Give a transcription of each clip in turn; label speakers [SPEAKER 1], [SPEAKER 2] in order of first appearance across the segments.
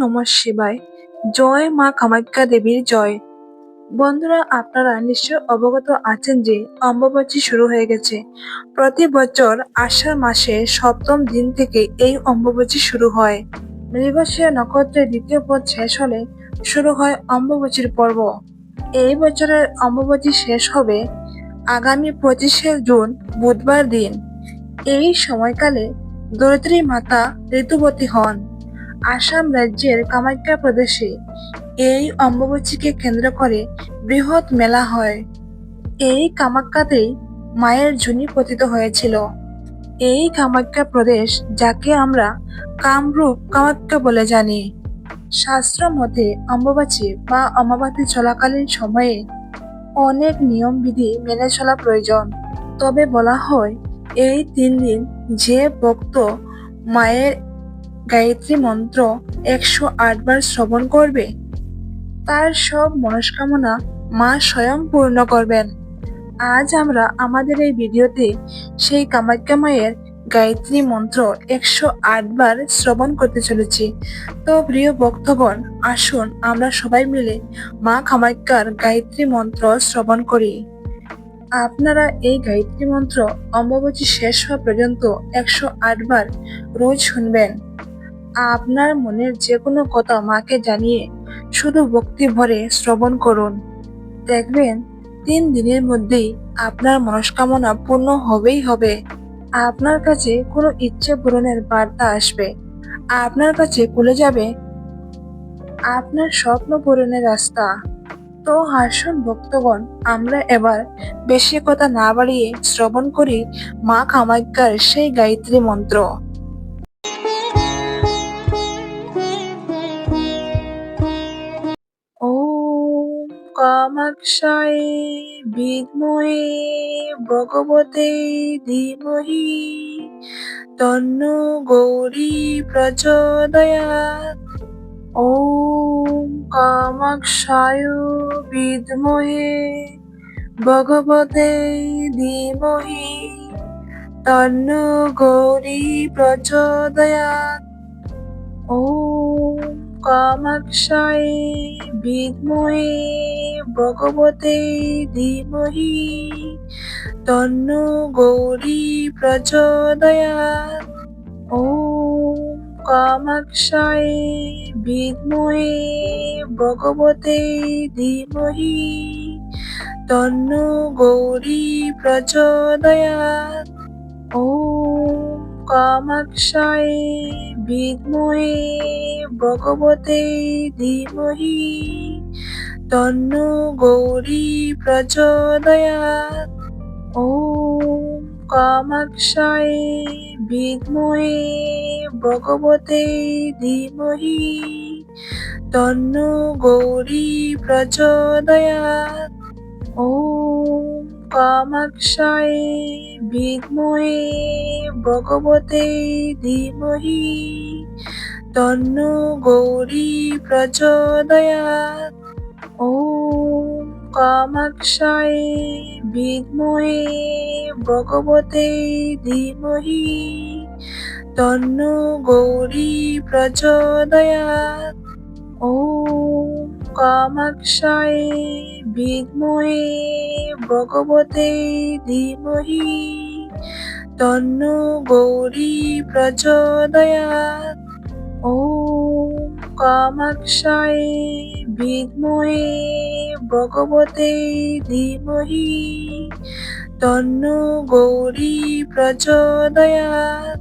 [SPEAKER 1] নমঃ শিবায়। জয় মা কামাখ্যা দেবীর জয়। বন্ধুরা, আপনারা নিশ্চয় অবগত আছেন যে অম্বুবাচী শুরু হয়ে গেছে। প্রতি বছর আষাঢ় মাসে সপ্তম দিন থেকে এই অম্বুবাচী শুরু হয়। মৃগশিরা নক্ষত্রের দ্বিতীয় পথ শেষ হলে শুরু হয় অম্বুবাচীর পর্ব। এই বছরের অম্বুবাচী শেষ হবে আগামী পঁচিশে জুন, বুধবার দিন। এই সময়কালে ধরিত্রী মাতা ঋতুবতী হন। আসাম রাজ্যের কামাখ্যা প্রদেশে এই অম্বুবাচীকে কেন্দ্র করে বৃহৎ মেলা হয়। এই কামাখ্যাতেই মায়ের ঝুনি পতিত হয়েছিল। এই কামাখ্যা প্রদেশ যাকে আমরা কামরূপ কামাখ্যা বলে জানি। শাস্ত্র মতে অম্বুবাচী বা অমাবাতি চলাকালীন সময়ে অনেক নিয়ম বিধি মেনে চলা প্রয়োজন। তবে বলা হয়, এই তিন দিন যে ভক্ত মায়ের গায়ত্রী মন্ত্র একশো আটবার শ্রবণ করবে। তার সব মনস্কামনা মা স্বয়ং পূর্ণ করবেন। আজ আমরা আমাদের এই ভিডিওতে সেই কামাখ্যা মায়ের গায়ত্রী মন্ত্র একশো আটবার শ্রবণ করতে চলেছি। তো প্রিয় ভক্তগণ, আসুন আমরা সবাই মিলে মা কামাখ্যার গায়ত্রী মন্ত্র শ্রবণ করি। আপনারা এই গায়ত্রী মন্ত্র অম্বুবাচী শেষ হওয়া পর্যন্ত একশো আটবার রোজ শুনবেন। আপনার মনের যে কোনো কথা মাকে জানিয়ে শুধু ভক্তি ভরে শ্রবণ করুন। দেখবেন, তিন দিনের মধ্যেই আপনার মনস্কামনা পূর্ণ হবেই হবে। আপনার কাছে কোনো ইচ্ছে পূরণের বার্তা আসবে। আপনার কাছে খুলে যাবে আপনার স্বপ্ন পূরণের রাস্তা। তো হাসুন ভক্তগণ, আমরা এবার বেশি কথা না বাড়িয়ে শ্রবণ করি মা কামাখ্যার সেই গায়ত্রী মন্ত্র। কামাক্ষায় বিদ্মহে ভগবতে ধীমহি। তন্ন গৌরী প্রচোদয়াৎ। ওম কামাক্ষায় বিদ্মহে ভগবতে ধীমহি। তন্ন গৌরী প্রচোদয়াৎ। ওম কামাক্ষায় বিদ্মহে ভগবতে ধীমহি। তন্ন গৌরী প্রচোদয়াৎ। ওম কামাক্ষায় বিদ্মহে ভগবতে ধীমহি। তন্ন গৌরী প্রচোদয়াৎ। ওম কামাক্ষায় বিদ্মহে ভগবতে ধীমহি। তন্ন গৌরী প্রচোদয়াৎ। ওম কামাক্ষায় বিদ্মহে ভগবতে ধীমহি। তন্ন গৌরী প্রচোদয়াৎ। ওম কামাক্ষায় বিদ্মহে ভগবতে ধীমহি। তন্ন গৌরী প্রচোদয়াৎ ওম কামাক্ষায় বিদ্মহে ভগবতে ধীমহি। তন্ন গৌরী প্রচোদয়াৎ ওম কামাক্ষায় বিদ্মহে ভগবতে ধীমহি। তন্ন গৌরী প্রচোদয়াৎ। ওম কামাক্ষায় বিদ্মহে ভগবতে ধীমহি। তন্ন গৌরী প্রচোদয়াৎ।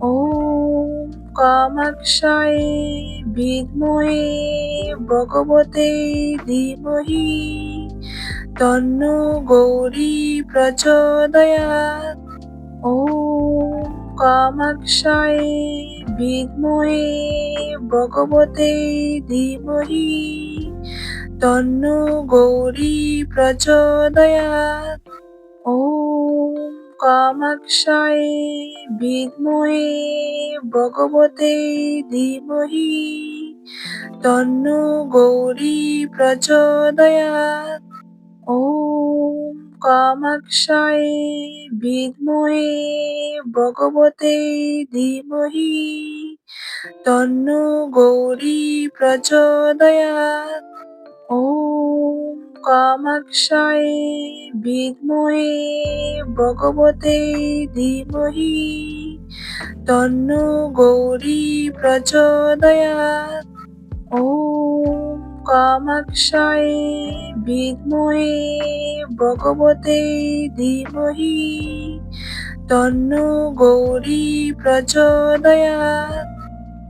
[SPEAKER 1] ওম কামাক্ষায় বিদ্মহে ভগবতে ধীমহি। তন্ন গৌরী প্রচোদয়াৎ। ওম কামাক্ষায় বিদ্মহে ভগবতে ধীমহি। তন্ন গৌরী প্রচোদয়াৎ। ওম কামাক্ষায় বিদ্মহে ভগবতে ধীমহি। তন্ন গৌরী প্রচোদয়াৎ ওম কামাক্ষায় বিদ্মহে ভগবতে ধীমহি। তন্ন গৌরী প্রচোদয়াৎ ওম কামাক্ষায় বিদ্মহে ভগবতে ধীমহি। তন্ন গৌরী প্রচোদয়াৎ। ওম কামাক্ষায় বিদ্মহে ভগবতে ধীমহি। তন্ন গৌরী প্রচোদয়াৎ।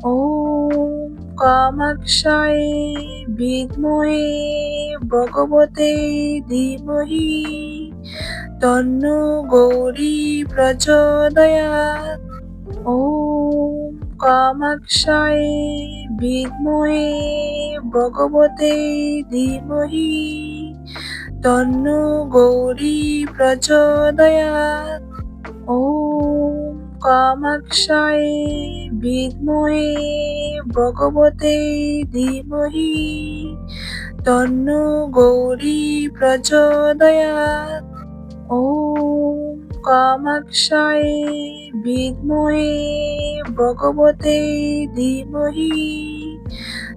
[SPEAKER 1] ওম কামাক্ষায় বিদ্মহে ভগবতে ধীমহি। তন্ন গৌরী প্রচোদয়াৎ। ওম কামাক্ষায় বিদ্মহে ভগবতে ধীমহি। তন্ন গৌরী প্রচোদয়াৎ। ওম কামাক্ষায় বিদ্মহে ভগবতে ধীমহি। তন্ন গৌরী প্রচোদয়াৎ। ওম কামাক্ষায় বিদ্মহে ভগবতে ধীমহি।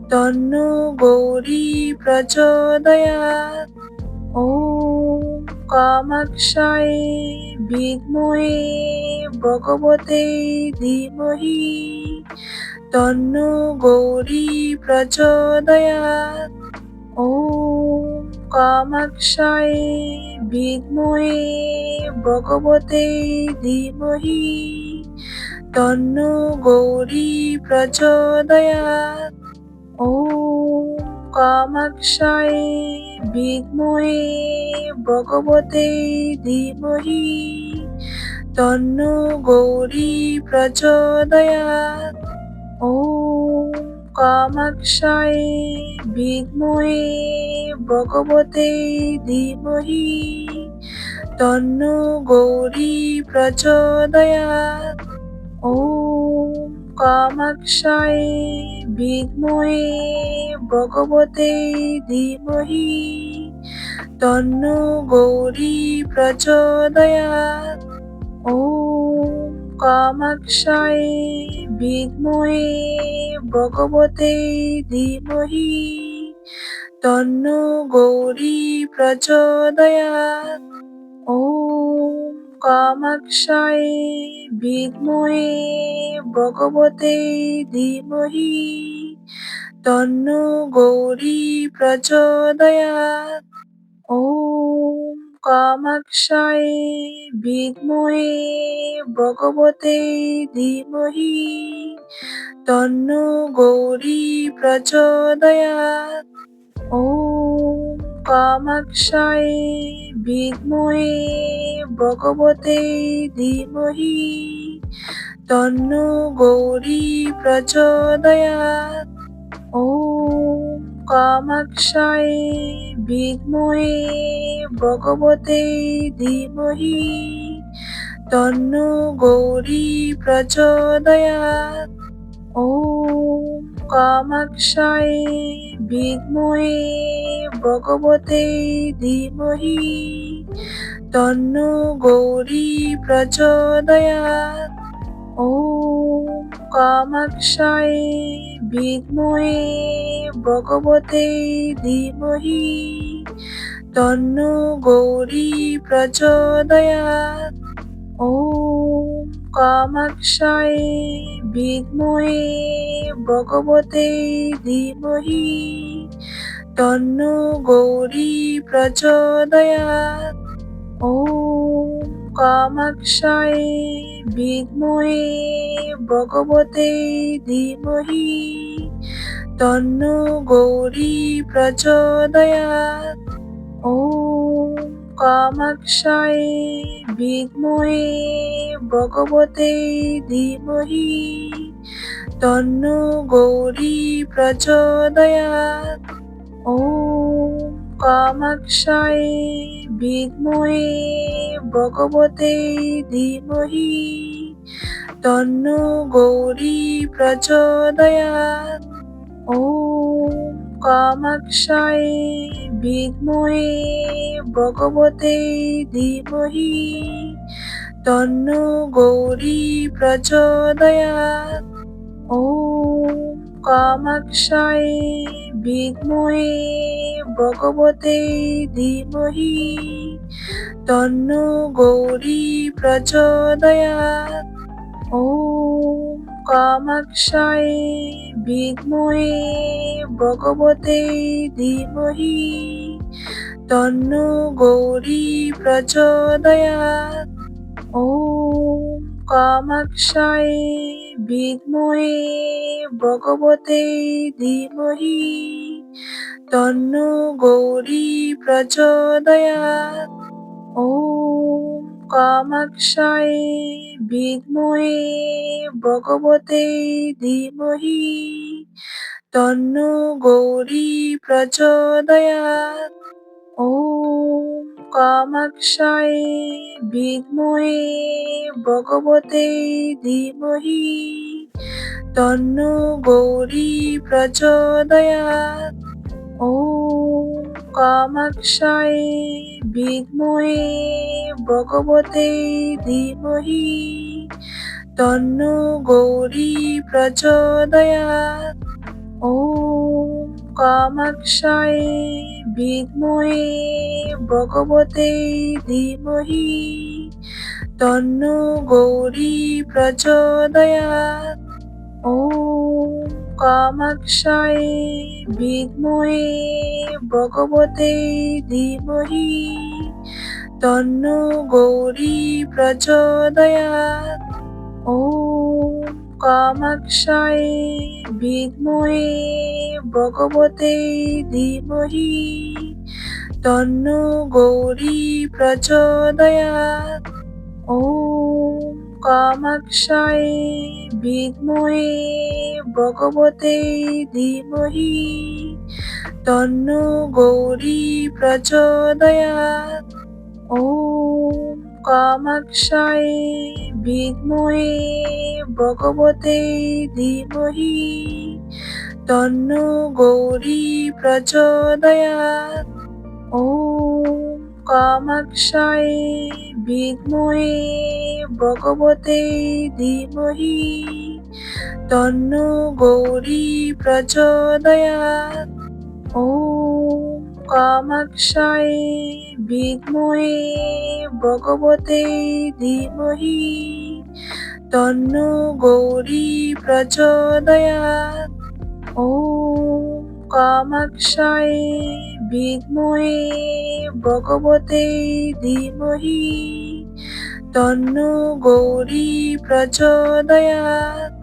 [SPEAKER 1] তন্ন গৌরী প্রচোদয়াৎ। ওম কামাক্ষায় বিদ্মহে ভগবতে ধীমহি। তন্ন গৌরী প্রচোদয়াৎ। ওম কামাক্ষায় বিদ্মহে ভগবতে ধীমহি। তন্ন গৌরী প্রচোদয়াৎ। ওম কামাক্ষায় বিদ্মহে ভগবতে ধীমহি। তন্ন গৌরী প্রচোদয়াৎ ওম কামাক্ষায় বিদ্মহে ভগবতে ধীমহি। তন্ন গৌরী প্রচোদয়াৎ ওম কামাক্ষায় বিদ্মহে ভগবতে ধীমহি। তন্ন গৌরী প্রচোদয়াৎ ওম কামাক্ষায় বিদ্মহে ভগবতে ধীমহি। তন্ন গৌরী প্রচোদয়াৎ ওম কামাক্ষায় বিদ্মহে ভগবতে ধীমহি। তন্ন গৌরী প্রচোদয়াৎ। ওম কামাক্ষায় বিদ্মহে ভগবতে ধীমহি। তন্ন গৌরী প্রচোদয়াৎ। ওম কামাক্ষায় বিদ্মহে ভগবতে ধীমহি। তন্ন গৌরী প্রচোদয়াৎ। ওম কামাক্ষায় বিদ্মহে ভগবতে ধীমহি। তন্ন গৌরী প্রচোদয়াৎ। ওম কামাক্ষায় বিদ্মহে ভগবতে ধীমহি। তন্ন গৌরী প্রচোদয়াৎ। ওম কামাক্ষায় বিদ্মহে ভগবতে ধীমহি। তন্ন গৌরী প্রচোদয়াৎ। ওম কামাক্ষায় বিদ্মহে ভগবতে ধীমহি। তন্ন গৌরী প্রচোদয়াৎ ওম কামাক্ষায় বিদ্মহে ভগবতে ধীমহি। তন্ন গৌরী প্রচোদয়াৎ ওম কামাক্ষায় বিদ্মহে ভগবতে ধীমহি। তন্ন গৌরী প্রচোদয়াৎ ওম কামাক্ষায় বিদ্মহে ভগবতে ধীমহি। তন্ন গৌরী প্রচোদয়াৎ ওম কামাক্ষায় বিদ্মহে ভগবতে ধীমহি। তন্ন গৌরী প্রচোদয়াৎ। ॐ কামাক্ষায় বিদ্মহে ভগবতে ধীমহি। তন্ন গৌরী প্রচোদয়াৎ। ॐ কামাক্ষায় বিদ্মহে ভগবতে ধীমহি। তন্ন গৌরী প্রচোদয়াৎ। ॐ কামাক্ষায় বিদ্মহে ভগবতে ধীমহি। তন্ন গৌরী প্রচোদয়াৎ। ॐ কামাক্ষায় বিদ্মহে ভগবতে ধীমহি। তন্ন গৌরী প্রচোদয়াৎ। ॐ কামাক্ষায় বিদ্মহে ভগবতে ধীমহি। তন্ন গৌরী প্রচোদয়াৎ। ॐ কামাক্ষায় বিদ্মহে ভগবতে ধীমহি। তন্ন গৌরী প্রচোদয়াৎ। ॐ কামাক্ষায় বিদ্মহে ভগবতে ধীমহি। তন্ন গৌরী প্রচোদয়াৎ। ॐ কামাক্ষায় বিদ্মহে ভগবতে ধীমহি। তন্ন গৌরী প্রচোদয়াৎ ॐ কামাক্ষায় বিদ্মহে ভগবতে ধীমহি। তন্ন গৌরী প্রচোদয়াৎ ॐ কামাক্ষায় বিদ্মহে ভগবতে ধীমহি। তন্ন গৌরী প্রচোদয়াৎ ॐ কামাক্ষায় বিদ্মহে ভগবতে ধীমহি। তন্ন গৌরী প্রচোদয়াৎ ॐ কামাক্ষায় বিদ্মহে ভগবতে ধীমহি। তন্ন গৌরী প্রচোদয়াৎ। ॐ কামাক্ষায় বিদ্মহে ভগবতে ধীমহি। তন্ন গৌরী প্রচোদয়াৎ। ॐ কামাক্ষায় বিদ্মহে ভগবতে ধীমহি। তন্ন গৌরী প্রচোদয়াৎ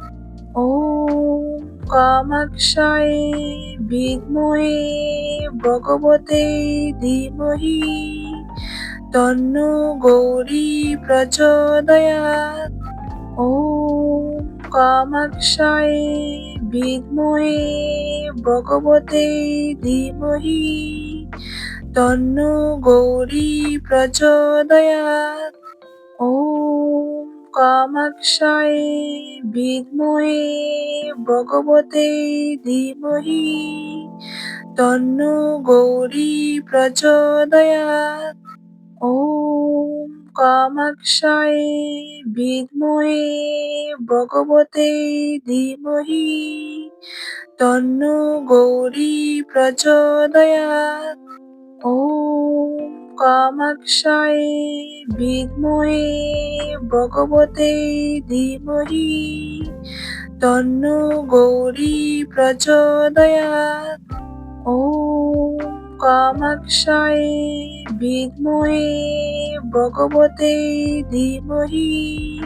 [SPEAKER 1] ॐ কামাক্ষায় বিদ্মহে ভগবতে ধীমহি। তন্ন গৌরী প্রচোদয়াৎ ॐ কামাক্ষায় বিদ্মহে ভগবতে ধীমহি। তন্ন গৌরী প্রচোদয়াৎ। ॐ কামাক্ষায় বিদ্মহে ভগবতে ধীমহি। তন্ন গৌরী প্রচোদয়াৎ। ॐ কামাক্ষায় বিদ্মহে ভগবতে ধীমহি। তন্ন গৌরী প্রচোদয়াৎ। ॐ কামাক্ষায় বিদ্মহে ভগবতে ধীমহি। তন্ন গৌরী প্রচোদয়াৎ। ॐ কামাক্ষায় বিদ্মহে ভগবতে ধীমহি।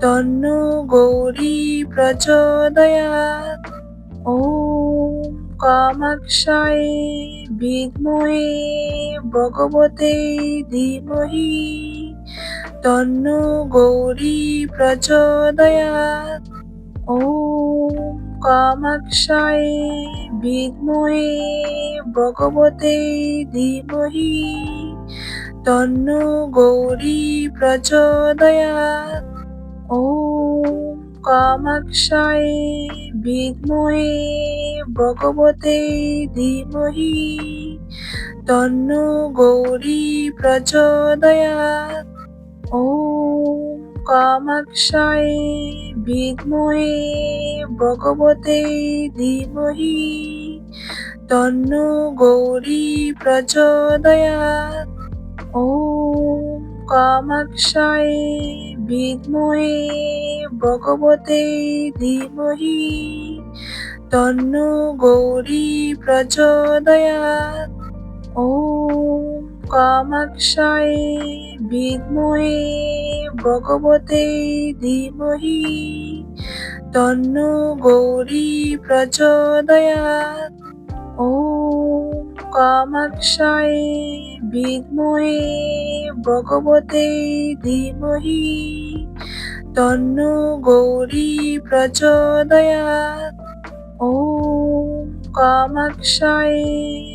[SPEAKER 1] তন্ন গৌরী প্রচোদয়াৎ ॐ কামাক্ষায় বিদ্মহে ভগবতে ধীমহি। তন্ন গৌরী প্রচোদয়াৎ ॐ কামাক্ষায় বিদ্মহে ভগবতে ধীমহি। তন্ন গৌরী প্রচোদয়াৎ। ॐ কামাক্ষায় বিদ্মহে ভগবতে ধীমহি। তন্ন গৌরী প্রচোদয়াৎ। ওম কামাক্ষায় বিদ্মহে ভগবতে ধীমহি। তন্ন গৌরী প্রচোদয়াৎ। ওম কামাক্ষায় বিদ্মহে ভগবতে ধীমহি। তন্ন গৌরী প্রচোদয়াৎ। ওম কামাক্ষায় বিদ্মহে ভগবতে ধীমহি। তন্ন গৌরী প্রচোদয়াৎ ওম কামাক্ষায় বিদ্মহে ভগবতে ধীমহি। তন্ন গৌরী প্রচোদয়াৎ ওম কামাক্ষায়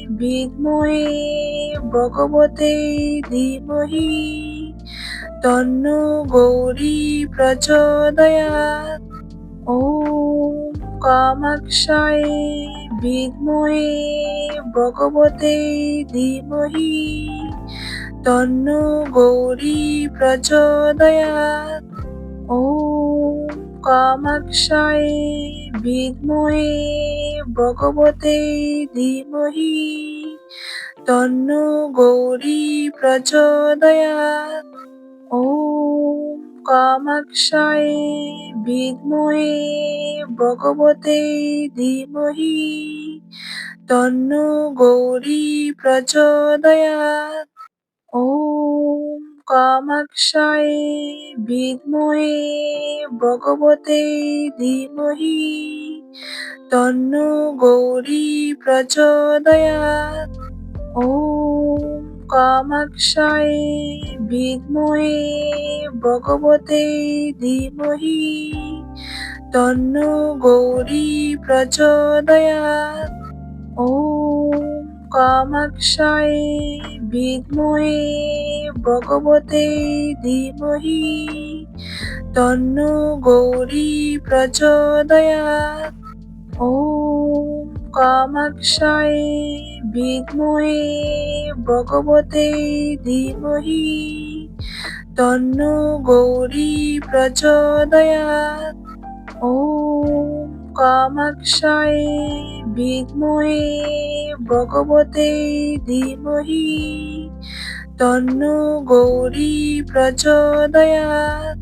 [SPEAKER 1] বিদ্মহে ভগবতে ধীমহি। তন্ন গৌরী প্রচোদয়াৎ ওম কামাক্ষায় বিদ্মহে ভগবতে ধীমহি। তন্ন গৌরী প্রচোদয়াৎ ওম কামাক্ষায় বিদ্মহে ভগবতে ধীমহি। তন্ন গৌরী প্রচোদয়াৎ ওম কামাক্ষায় বিদ্মহে ভগবতে ধীমহি। তন্ন গৌরী প্রচোদয়াৎ ওম কামাক্ষায় বিদ্মহে ভগবতে ধীমহি। তন্ন গৌরী প্রচোদয়াৎ। ওম কামাক্ষায় বিদ্মহে ভগবতে ধীমহি। তন্ন গৌরী প্রচোদয়াৎ। ওম কামাক্ষায় বিদ্মহে ভগবতে ধীমহি। তন্ন গৌরী প্রচোদয়াৎ ওম কামাক্ষায় বিদ্মহে ভগবতে ধীমহি। তন্ন গৌরী প্রচোদয়াৎ ওম কামাক্ষায় বিদ্মহে ভগবতে ধীমহি, তন্ন গৌরী প্রচোদয়াৎ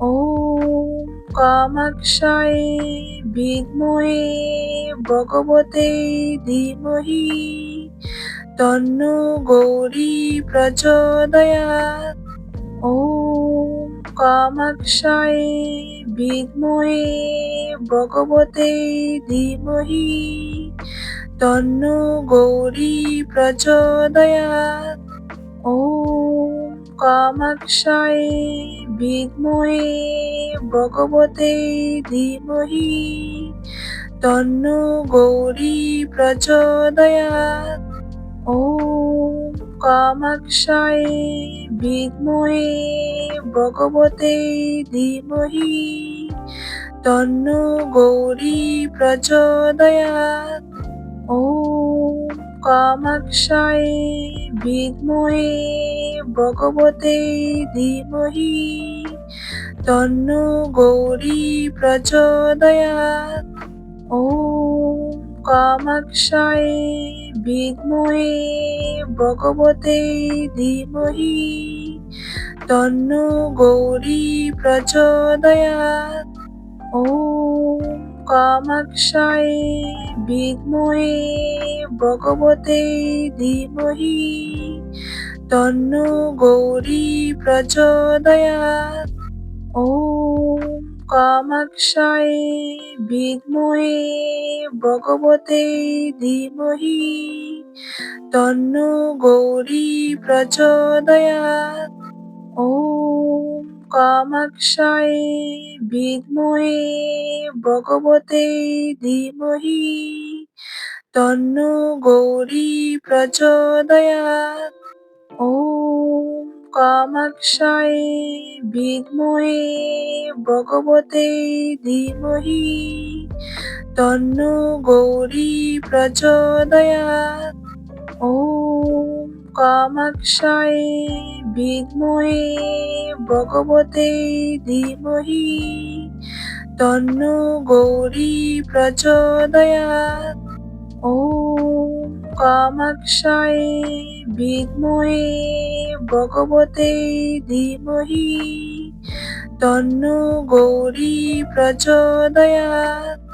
[SPEAKER 1] ওম কামাক্ষায় বিদ্মহে ভগবতে ধীমহি, তন্ন গৌরী প্রচোদয়াৎ ওম কামাক্ষায় বিদ্মহে ভগবতে ধীমহি। তন্ন গৌরী প্রচোদয়াৎ। ওম কামাক্ষায় বিদ্মহে ভগবতে ধীমহি। তন্ন গৌরী প্রচোদয়াৎ। ওম কামাক্ষায় বিদ্মহে ভগবতে ধীমহি। তন্ন গৌরী প্রচোদয়াৎ ওম কামাক্ষায় বিদ্মহে ভগবতে ধীমহি। তন্ন গৌরী প্রচোদয়াৎ ওম কামাক্ষায় বিদ্মহে ভগবতে ধীমহি। তন্ন গৌরী প্রচোদয়াৎ। ওম কামাক্ষায় বিদ্মহে ভগবতে ধীমহি। তন্ন গৌরী প্রচোদয়াৎ। ওম কামাক্ষায় বিদ্মহে ভগবতে ধীমহি। তন্ন গৌরী প্রচোদয়াৎ ওম কামাক্ষায় বিদ্মহে ভগবতে ধীমহি। তন্ন গৌরী প্রচোদয়াৎ ওম কামাক্ষায় বিদ্মহে ভগবতে ধীমহি। তন্ন গৌরী প্রচোদয়াৎ। ওম কামাক্ষায় বিদ্মহে ভগবতে ধীমহি। তন্ন গৌরী প্রচোদয়াৎ। ওম কামাক্ষায় বিদ্মহে ভগবতে ধীমহি তন্ন গৌরী প্রচোদয়াৎ